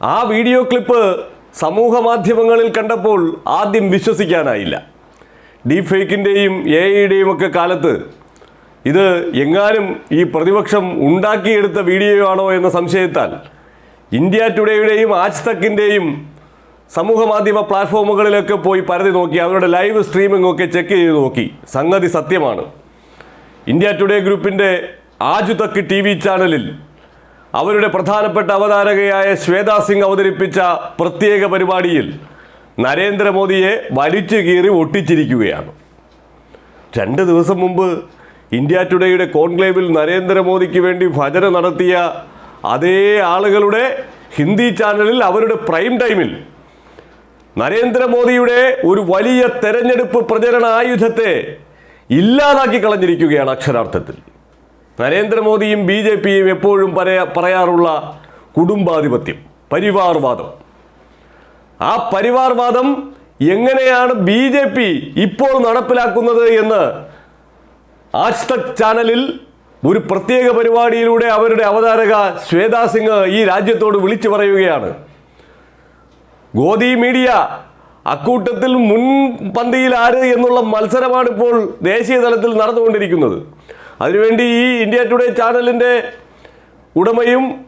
ആ video clip സമൂഹ മാധ്യമങ്ങളിൽ കണ്ടപ്പോൾ ആദ്യം വിശ്വസിക്കാനായില്ല. ഡീപ് ഫേക്കിന്റെയും എ ഐയുടെയും ഒക്കെ കാലത്ത് ഇത് എങ്ങാനും ഈ പ്രതിപക്ഷം ഉണ്ടാക്കിയെടുത്ത വീഡിയോ ആണോ എന്ന സംശയത്താൽ ഇന്ത്യ ടുഡേയുടെയും ആജ് തക്കിന്റെയും സമൂഹ മാധ്യമ പ്ലാറ്റ്ഫോമുകളിലൊക്കെ പോയി പരതി നോക്കി അവരുടെ ലൈവ് സ്ട്രീമിംഗ് ഒക്കെ ചെക്ക് ചെയ്ത് നോക്കി. സംഗതി സത്യമാണ്. ഇന്ത്യ ടുഡേ ഗ്രൂപ്പിന്റെ ആജു തക്ക് ടി വി ചാനലിൽ അവരുടെ പ്രധാനപ്പെട്ട അവതാരകയായ ശ്വേതാ സിംഗ് അവതരിപ്പിച്ച പ്രത്യേക പരിപാടിയിൽ നരേന്ദ്രമോദിയെ വലിച്ചു കീറി ഒട്ടിച്ചിരിക്കുകയാണ്. രണ്ട് ദിവസം മുമ്പ് ഇന്ത്യ ടുഡേയുടെ കോൺക്ലേവിൽ നരേന്ദ്രമോദിക്ക് വേണ്ടി ഭജന നടത്തിയ അതേ ആളുകളുടെ ഹിന്ദി ചാനലിൽ അവരുടെ പ്രൈം ടൈമിൽ നരേന്ദ്രമോദിയുടെ ഒരു വലിയ തെരഞ്ഞെടുപ്പ് പ്രചരണ ആയുധത്തെ ഇല്ലാതാക്കി കളഞ്ഞിരിക്കുകയാണ് അക്ഷരാർത്ഥത്തിൽ. നരേന്ദ്രമോദിയും ബി ജെ പിയും എപ്പോഴും പറയാ പറയാറുള്ള കുടുംബാധിപത്യം പരിവാർവാദം. ആ പരിവാർവാദം എങ്ങനെയാണ് ബി ജെ പി ഇപ്പോൾ നടപ്പിലാക്കുന്നത് എന്ന് ആജ് തക് ചാനലിൽ ഒരു പ്രത്യേക പരിപാടിയിലൂടെ അവരുടെ അവതാരക ശ്വേതാ സിംഗ് ഈ രാജ്യത്തോട് വിളിച്ചു പറയുകയാണ്. ഗോദി മീഡിയ അക്കൂട്ടത്തിൽ മുൻപന്തിയിൽ ആര് എന്നുള്ള മത്സരമാണ് ഇപ്പോൾ ദേശീയ തലത്തിൽ നടന്നുകൊണ്ടിരിക്കുന്നത്. അതിനുവേണ്ടി ഈ ഇന്ത്യ ടുഡേ ചാനലിന്റെ ഉടമയും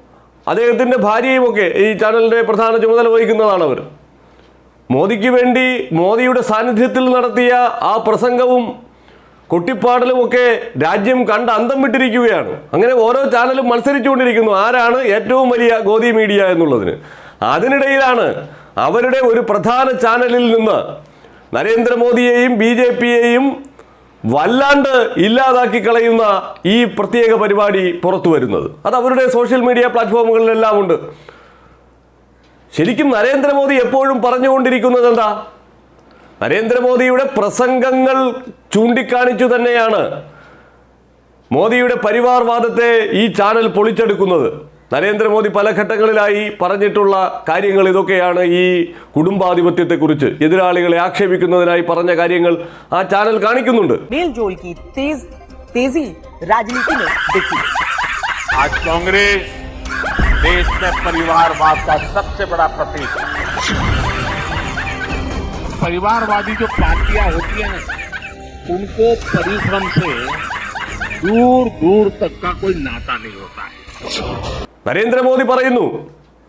അദ്ദേഹത്തിന്റെ ഭാര്യയും ഒക്കെ ഈ ചാനലിന്റെ പ്രധാന ചുമതല വഹിക്കുന്നതാണ് അവർ. മോദിക്ക് വേണ്ടി മോദിയുടെ സാന്നിധ്യത്തിൽ നടത്തിയ ആ പ്രസംഗവും കൊട്ടിപ്പാടലും ഒക്കെ രാജ്യം കണ്ട് അന്തം വിട്ടിരിക്കുകയാണ്. അങ്ങനെ ഓരോ ചാനലും മത്സരിച്ചുകൊണ്ടിരിക്കുന്നു. ആരാണ് ഏറ്റവും വലിയ ഗോദി മീഡിയ എന്നുള്ളതിന്. അതിനിടയിലാണ് അവരുടെ ഒരു പ്രധാന ചാനലിൽ നിന്ന് നരേന്ദ്രമോദിയെയും ബി ജെ പിയെയും വല്ലാണ്ട് ഇല്ലാതാക്കി കളയുന്ന ഈ പ്രത്യേക പരിപാടി പുറത്തു വരുന്നത്. അത് അവരുടെ സോഷ്യൽ മീഡിയ പ്ലാറ്റ്ഫോമുകളിലെല്ലാം ഉണ്ട്. ശരിക്കും നരേന്ദ്രമോദി എപ്പോഴും പറഞ്ഞുകൊണ്ടിരിക്കുന്നത് എന്താ? നരേന്ദ്രമോദിയുടെ പ്രസംഗങ്ങൾ ചൂണ്ടിക്കാണിച്ചു തന്നെയാണ് മോദിയുടെ പരിവാർവാദത്തെ ഈ ചാനൽ പൊളിച്ചെടുക്കുന്നത്. നരേന്ദ്രമോദി പല ഘട്ടങ്ങളിലായി പറഞ്ഞിട്ടുള്ള കാര്യങ്ങൾ ഇതൊക്കെയാണ് ഈ കുടുംബാധിപത്യത്തെക്കുറിച്ച് എതിരാളികളെ ആക്ഷേപിക്കുന്നതിനായി പറഞ്ഞ കാര്യങ്ങൾ ആ ചാനൽ കാണിക്കുന്നുണ്ട് मेल जोल की तेज तेजी राजनीति में दिखी आज कांग्रेस देश में परिवारवाद का सबसे बड़ा प्रतीक है परिवारवादी जो पार्टियां होती हैं ना उनको परिश्रम से दूर दूर तक का कोई नाता नहीं होता है നരേന്ദ്രമോദി പറയുന്നു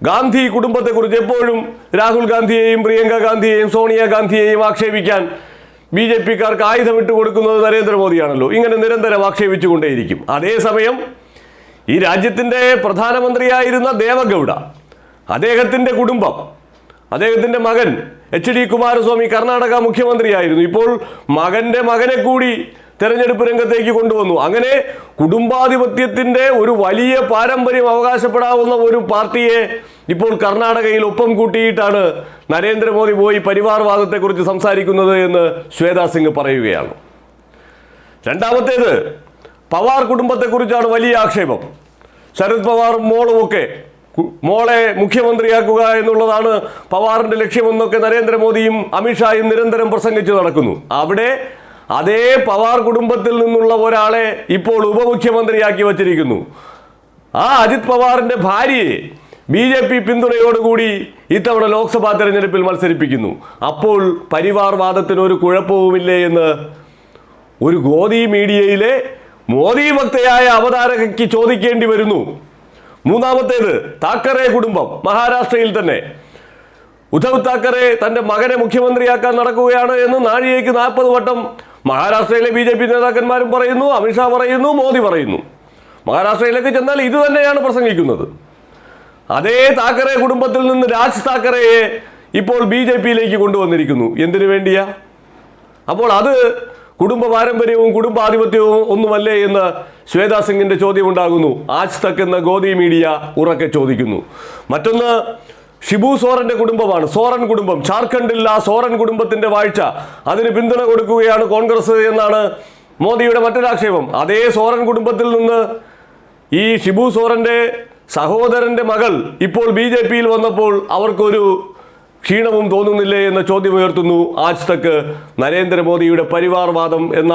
ഗാന്ധി കുടുംബത്തെക്കുറിച്ച് എപ്പോഴും രാഹുൽ ഗാന്ധിയെയും പ്രിയങ്ക ഗാന്ധിയെയും സോണിയ ഗാന്ധിയെയും ആക്ഷേപിക്കാൻ ബി ജെ പിക്കാർക്ക് ആയുധം ഇട്ട് കൊടുക്കുന്നത് നരേന്ദ്രമോദിയാണല്ലോ. ഇങ്ങനെ നിരന്തരം ആക്ഷേപിച്ചുകൊണ്ടേയിരിക്കും. അതേസമയം ഈ രാജ്യത്തിന്റെ പ്രധാനമന്ത്രിയായിരുന്ന ദേവഗൗഡ അദ്ദേഹത്തിന്റെ കുടുംബം അദ്ദേഹത്തിന്റെ മകൻ എച്ച് ഡി കുമാരസ്വാമി കർണാടക മുഖ്യമന്ത്രിയായിരുന്നു. ഇപ്പോൾ മകന്റെ മകനെ കൂടി തെരഞ്ഞെടുപ്പ് രംഗത്തേക്ക് കൊണ്ടുവന്നു. അങ്ങനെ കുടുംബാധിപത്യത്തിന്റെ ഒരു വലിയ പാരമ്പര്യം അവകാശപ്പെടാവുന്ന ഒരു പാർട്ടിയെ ഇപ്പോൾ കർണാടകയിൽ ഒപ്പം കൂട്ടിയിട്ടാണ് നരേന്ദ്രമോദി പോയി പരിവാർവാദത്തെക്കുറിച്ച് സംസാരിക്കുന്നത് എന്ന് ശ്വേതാ സിംഗ് പറയുകയാണ്. രണ്ടാമത്തേത് പവാർ കുടുംബത്തെക്കുറിച്ചാണ് വലിയ ആക്ഷേപം. ശരത് പവാറും മോളുമൊക്കെ ഒക്കെ മോളെ മുഖ്യമന്ത്രിയാക്കുക എന്നുള്ളതാണ് പവാറിന്റെ ലക്ഷ്യമെന്നൊക്കെ നരേന്ദ്രമോദിയും അമിത്ഷായും നിരന്തരം പ്രസംഗിച്ചു നടക്കുന്നു. അവിടെ അതേ പവാർ കുടുംബത്തിൽ നിന്നുള്ള ഒരാളെ ഇപ്പോൾ ഉപമുഖ്യമന്ത്രിയാക്കി വച്ചിരിക്കുന്നു. ആ അജിത് പവാറിന്റെ ഭാര്യയെ ബി ജെ പി പിന്തുണയോടുകൂടി ഇത്തവണ ലോക്സഭാ തെരഞ്ഞെടുപ്പിൽ മത്സരിപ്പിക്കുന്നു. അപ്പോൾ പരിവാർവാദത്തിന് ഒരു കുഴപ്പവുമില്ലേ എന്ന് ഒരു ഗോദി മീഡിയയിലെ മോദി ഭക്തയായ അവതാരകയ്ക്ക് ചോദിക്കേണ്ടി വരുന്നു. മൂന്നാമത്തേത് താക്കറെ കുടുംബം മഹാരാഷ്ട്രയിൽ തന്നെ. ഉദ്ധവ് താക്കറെ തന്റെ മകനെ മുഖ്യമന്ത്രിയാക്കാൻ നടക്കുകയാണ് എന്ന് നാഴികയ്ക്ക് നാൽപ്പത് വട്ടം മഹാരാഷ്ട്രയിലെ ബി ജെ പി നേതാക്കന്മാരും പറയുന്നു അമിത്ഷാ പറയുന്നു മോദി പറയുന്നു. മഹാരാഷ്ട്രയിലേക്ക് ചെന്നാൽ ഇത് തന്നെയാണ് പ്രസംഗിക്കുന്നത്. അതേ താക്കറെ കുടുംബത്തിൽ നിന്ന് രാജ് താക്കറയെ ഇപ്പോൾ ബി ജെ പിയിലേക്ക് കൊണ്ടുവന്നിരിക്കുന്നു. എന്തിനു വേണ്ടിയാ? അപ്പോൾ അത് കുടുംബ പാരമ്പര്യവും കുടുംബാധിപത്യവും ഒന്നുമല്ലേ എന്ന് ശ്വേതാ സിംഗിന്റെ ചോദ്യം ഉണ്ടാകുന്നു. ആജ് തക് എന്ന ഗോദി മീഡിയ ഉറക്കെ ചോദിക്കുന്നു. മറ്റൊന്ന് ഷിബു സോറന്റെ കുടുംബമാണ്. സോറൻ കുടുംബം. ഝാർഖണ്ഡിൽ ആ സോറൻ കുടുംബത്തിന്റെ വാഴ്ച അതിന് പിന്തുണ കൊടുക്കുകയാണ് കോൺഗ്രസ് എന്നാണ് മോദിയുടെ മറ്റൊരാക്ഷേപം. അതേ സോറൻ കുടുംബത്തിൽ നിന്ന് ഈ ഷിബു സോറന്റെ സഹോദരന്റെ മകൾ ഇപ്പോൾ ബി ജെ പിയിൽ വന്നപ്പോൾ അവർക്കൊരു ക്ഷീണവും തോന്നുന്നില്ലേ എന്ന ചോദ്യം ഉയർത്തുന്നു ആജ് തക്ക് നരേന്ദ്രമോദിയുടെ പരിവാർവാദം എന്ന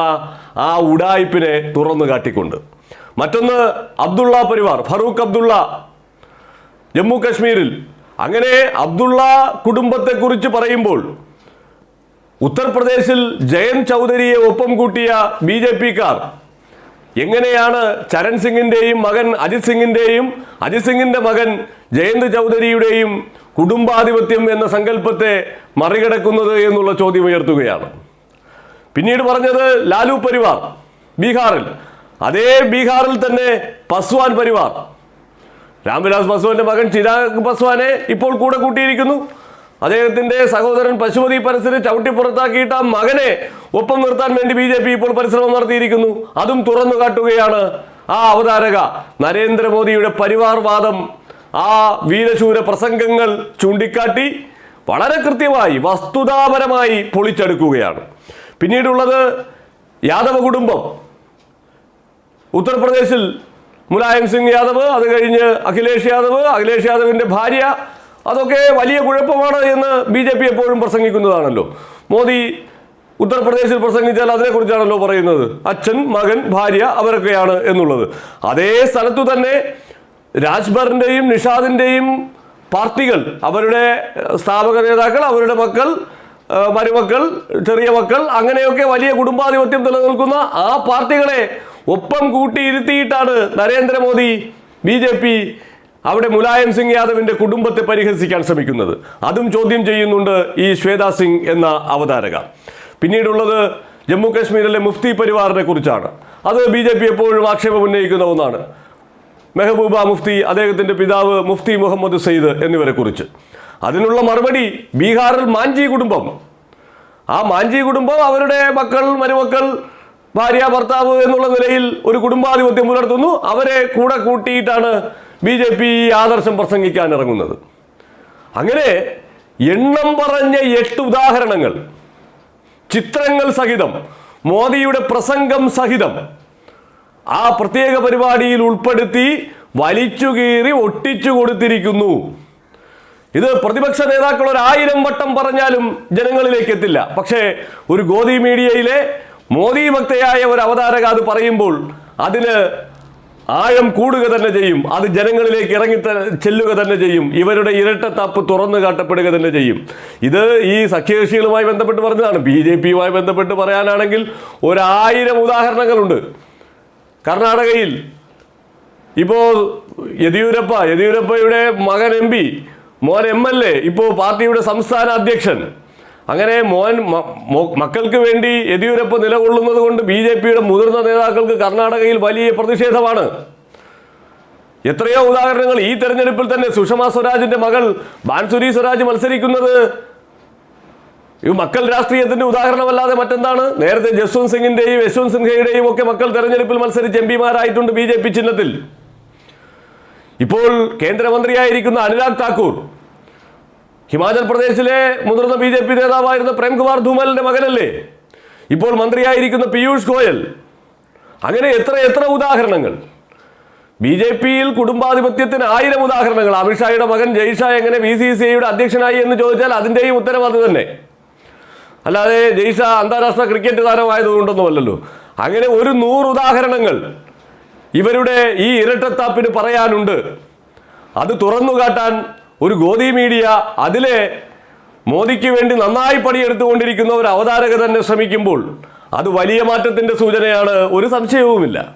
ആ ഉഡായിപ്പിനെ തുറന്നു കാട്ടിക്കൊണ്ട്. മറ്റൊന്ന് അബ്ദുള്ള പരിവാർ ഫറൂഖ് അബ്ദുള്ള. ജമ്മു കശ്മീരിൽ അങ്ങനെ അബ്ദുള്ള കുടുംബത്തെക്കുറിച്ച് പറയുമ്പോൾ ഉത്തർപ്രദേശിൽ ജയൻ ചൗധരിയെ ഒപ്പം കൂട്ടിയ ബി ജെ പിക്കാർ എങ്ങനെയാണ് ചരൺ സിംഗിന്റെയും മകൻ അജിത് സിംഗിന്റെയും അജിത് സിംഗിന്റെ മകൻ ജയന്ത് ചൗധരിയുടെയും കുടുംബാധിപത്യം എന്ന സങ്കല്പത്തെ മറികടക്കുന്നത് എന്നുള്ള ചോദ്യം ഉയർത്തുകയാണ് പിന്നീട് പറഞ്ഞത് ലാലു പരിവാർ ബീഹാറിൽ. അതേ ബീഹാറിൽ തന്നെ പസ്വാൻ പരിവാർ. രാംവിലാസ് പസ്വാന്റെ മകൻ ചിരാഗ് പസ്വാനെ ഇപ്പോൾ കൂടെ കൂട്ടിയിരിക്കുന്നു. അദ്ദേഹത്തിന്റെ സഹോദരൻ പശുപതി പരസ്യം ചവിട്ടി പുറത്താക്കിയിട്ട് ആ മകനെ ഒപ്പം നിർത്താൻ വേണ്ടി ബി ജെ പി ഇപ്പോൾ പരിശ്രമം നടത്തിയിരിക്കുന്നു. അതും തുറന്നു കാട്ടുകയാണ് ആ അവതാരക നരേന്ദ്രമോദിയുടെ പരിവാർവാദം. ആ വീരശൂര പ്രസംഗങ്ങൾ ചൂണ്ടിക്കാട്ടി വളരെ കൃത്യമായി വസ്തുതാപരമായി പൊളിച്ചെടുക്കുകയാണ്. പിന്നീടുള്ളത് യാദവ കുടുംബം. ഉത്തർപ്രദേശിൽ മുലായം സിംഗ് യാദവ് അത് കഴിഞ്ഞ് അഖിലേഷ് യാദവ് അഖിലേഷ് യാദവിന്റെ ഭാര്യ. അതൊക്കെ വലിയ കുഴപ്പമാണ് എന്ന് ബി ജെ പി എപ്പോഴും പ്രസംഗിക്കുന്നതാണല്ലോ. മോദി ഉത്തർപ്രദേശിൽ പ്രസംഗിച്ചാൽ അതിനെക്കുറിച്ചാണല്ലോ പറയുന്നത്. അച്ഛൻ മകൻ ഭാര്യ അവരൊക്കെയാണ് എന്നുള്ളത്. അതേ സ്ഥലത്തു തന്നെ രാജ്ഭറിന്റെയും നിഷാദിന്റെയും പാർട്ടികൾ അവരുടെ സ്ഥാപക നേതാക്കൾ അവരുടെ മക്കൾ മരുമക്കൾ ചെറിയ മക്കൾ അങ്ങനെയൊക്കെ വലിയ കുടുംബാധിപത്യം നിലനിൽക്കുന്ന ആ പാർട്ടികളെ ഒപ്പം കൂട്ടിയിരുത്തിയിട്ടാണ് നരേന്ദ്രമോദി ബി ജെ പി അവിടെ മുലായം സിംഗ് യാദവിന്റെ കുടുംബത്തെ പരിഹസിക്കാൻ ശ്രമിക്കുന്നത്. അതും ചോദ്യം ചെയ്യുന്നുണ്ട് ഈ ശ്വേതാ സിംഗ് എന്ന അവതാരക. പിന്നീടുള്ളത് ജമ്മു കാശ്മീരിലെ മുഫ്തി പരിവാറിനെ കുറിച്ചാണ്. അത് ബി ജെ പി എപ്പോഴും ആക്ഷേപം ഉന്നയിക്കുന്ന ഒന്നാണ്. മെഹബൂബ മുഫ്തി അദ്ദേഹത്തിന്റെ പിതാവ് മുഫ്തി മുഹമ്മദ് സയ്യിദ് എന്നിവരെ കുറിച്ച്. അതിനുള്ള മറുപടി ബീഹാറിൽ മാഞ്ചി കുടുംബം. ആ മാഞ്ചി കുടുംബം അവരുടെ മക്കൾ മരുമക്കൾ ഭാര്യ ഭർത്താവ് എന്നുള്ള നിലയിൽ ഒരു കുടുംബാധിപത്യം പുലർത്തുന്നു. അവരെ കൂടെ കൂട്ടിയിട്ടാണ് ബി ജെ പി ഈ ആദർശം പ്രസംഗിക്കാൻ ഇറങ്ങുന്നത്. അങ്ങനെ എണ്ണം പറഞ്ഞ എട്ട് ഉദാഹരണങ്ങൾ ചിത്രങ്ങൾ സഹിതം മോദിയുടെ പ്രസംഗം സഹിതം ആ പ്രത്യേക പരിപാടിയിൽ ഉൾപ്പെടുത്തി വലിച്ചുകീറി ഒട്ടിച്ചു കൊടുത്തിരിക്കുന്നു. ഇത് പ്രതിപക്ഷ നേതാക്കൾ ഒരായിരം വട്ടം പറഞ്ഞാലും ജനങ്ങളിലേക്ക് എത്തില്ല. പക്ഷേ ഒരു ഗോദി മീഡിയയിലെ മോദി ഭക്തയായ ഒരു അവതാരക അത് പറയുമ്പോൾ അതിന് ആഴം കൂടുക തന്നെ ചെയ്യും. അത് ജനങ്ങളിലേക്ക് ഇറങ്ങി ചെല്ലുക തന്നെ ചെയ്യും. ഇവരുടെ ഇരട്ട തപ്പ് തുറന്നു കാട്ടപ്പെടുക തന്നെ ചെയ്യും. ഇത് ഈ സഖ്യകക്ഷികളുമായി ബന്ധപ്പെട്ട് പറഞ്ഞതാണ്. ബി ജെ പിയുമായി ബന്ധപ്പെട്ട് പറയാനാണെങ്കിൽ ഒരായിരം ഉദാഹരണങ്ങളുണ്ട്. കർണാടകയിൽ ഇപ്പോൾ യെദ്യൂരപ്പ യെദ്യൂരപ്പയുടെ മകൻ എം പി മോൻ എം എൽ എ ഇപ്പോൾ പാർട്ടിയുടെ സംസ്ഥാന അധ്യക്ഷൻ അങ്ങനെ മോൻ മക്കൾക്ക് വേണ്ടി യെദ്യൂരപ്പ നിലകൊള്ളുന്നത് കൊണ്ട് ബി ജെ പിയുടെ മുതിർന്ന നേതാക്കൾക്ക് കർണാടകയിൽ വലിയ പ്രതിഷേധമാണ്. എത്രയോ ഉദാഹരണങ്ങൾ ഈ തെരഞ്ഞെടുപ്പിൽ തന്നെ സുഷമ സ്വരാജിന്റെ മകൾ ബാൻസുരി സ്വരാജ് മത്സരിക്കുന്നത്. ഈ മക്കൾ രാഷ്ട്രീയത്തിന്റെ ഉദാഹരണമല്ലാതെ മറ്റെന്താണ്? നേരത്തെ ജസ്വന്ത് സിംഗിന്റെയും യശ്വന്ത് സിൻഹയുടെയും ഒക്കെ മക്കൾ തെരഞ്ഞെടുപ്പിൽ മത്സരിച്ച് എം പിമാരായിട്ടുണ്ട് ബി ചിഹ്നത്തിൽ. ഇപ്പോൾ കേന്ദ്രമന്ത്രിയായിരിക്കുന്ന അനുരാഗ് താക്കൂർ ഹിമാചൽ പ്രദേശിലെ മുതിർന്ന ബി ജെ പി നേതാവായിരുന്ന പ്രേംകുമാർ ധൂമലിന്റെ മകനല്ലേ? ഇപ്പോൾ മന്ത്രിയായിരിക്കുന്ന പീയൂഷ് ഗോയൽ. അങ്ങനെ എത്ര എത്ര ഉദാഹരണങ്ങൾ. ബി ജെ പിയിൽ കുടുംബാധിപത്യത്തിന് ആയിരം ഉദാഹരണങ്ങൾ. അമിത്ഷായുടെ മകൻ ജയ്ഷാ എങ്ങനെ ബി സി സി ഐയുടെ അധ്യക്ഷനായി എന്ന് ചോദിച്ചാൽ അതിന്റെയും ഉത്തരം അത് തന്നെ. അല്ലാതെ ജയ്ഷാ അന്താരാഷ്ട്ര ക്രിക്കറ്റ് താരമായതുകൊണ്ടൊന്നുമല്ലല്ലോ. അങ്ങനെ ഒരു നൂറ് ഉദാഹരണങ്ങൾ ഇവരുടെ ഈ ഇരട്ടത്താപ്പിന് പറയാനുണ്ട്. അത് തുറന്നു കാട്ടാൻ ഒരു ഗോദി മീഡിയ അതിലെ മോദിക്ക് വേണ്ടി നന്നായി പണിയെടുത്തുകൊണ്ടിരിക്കുന്ന ഒരു അവതാരക തന്നെ ശ്രമിക്കുമ്പോൾ അത് വലിയ മാറ്റത്തിന്റെ സൂചനയാണ്. ഒരു സംശയവുമില്ല.